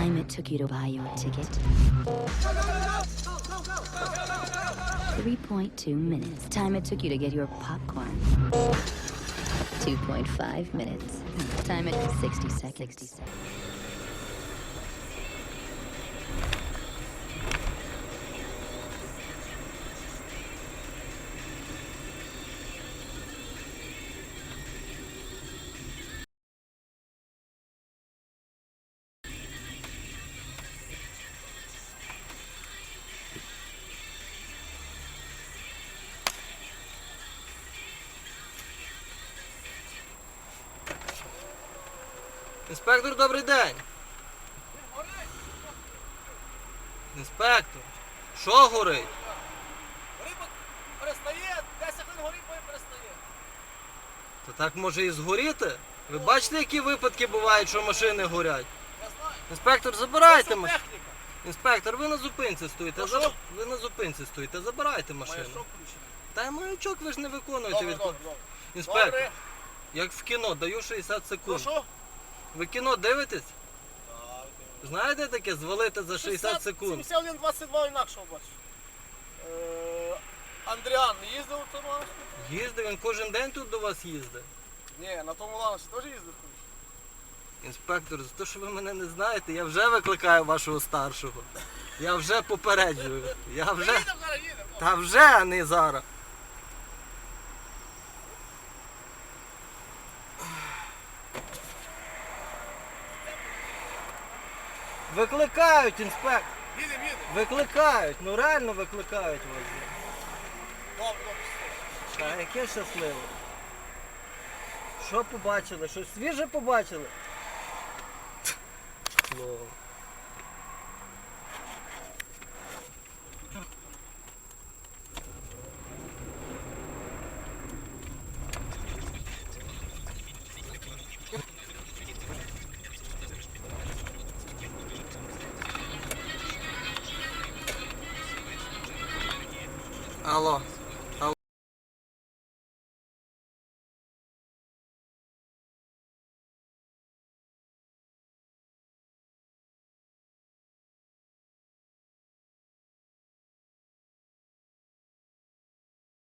Time it took you to buy your ticket. 3.2 minutes. Time it took you to get your popcorn. 2.5 minutes. Time it 60 seconds. 60 seconds. Інспектор, добрий день. Інспектор, що горить? Риба перестає, 10 хвилин горить, потім перестає. Та так може і згоріти? Ви бачите, які випадки бувають, що машини горять? Я знаю. Інспектор, забирайте машину. техніка. Інспектор, ви на зупинці стоїте. Ну, за- Ви на зупинці стоїте, забирайте машину. Та маячок ви ж не виконуєте Добре, від добре, добре. інспектор. Добре. Як в кіно, даю 60 Ну секунд. що? Ви кіно дивитесь? Так, Знаєте таке звалити за 60 секунд? 71, 22 інакшого бачу. Е, Андріан не їздив у тому ланосі? Їздив, він кожен день тут до вас їздить. Ні, на тому ланосі теж їздив. Інспектор, за те, що ви мене не знаєте, я вже викликаю вашого старшого. Я вже попереджую. Я вже. Їдемо зараз, їдемо. Та вже, а не зараз. Викликають, інспектор. Їдемо, їдемо. Викликають, ну реально викликають вас. Добре, добре. Та яке щасливе. Що побачили? Щось свіже побачили? Слово. Алло.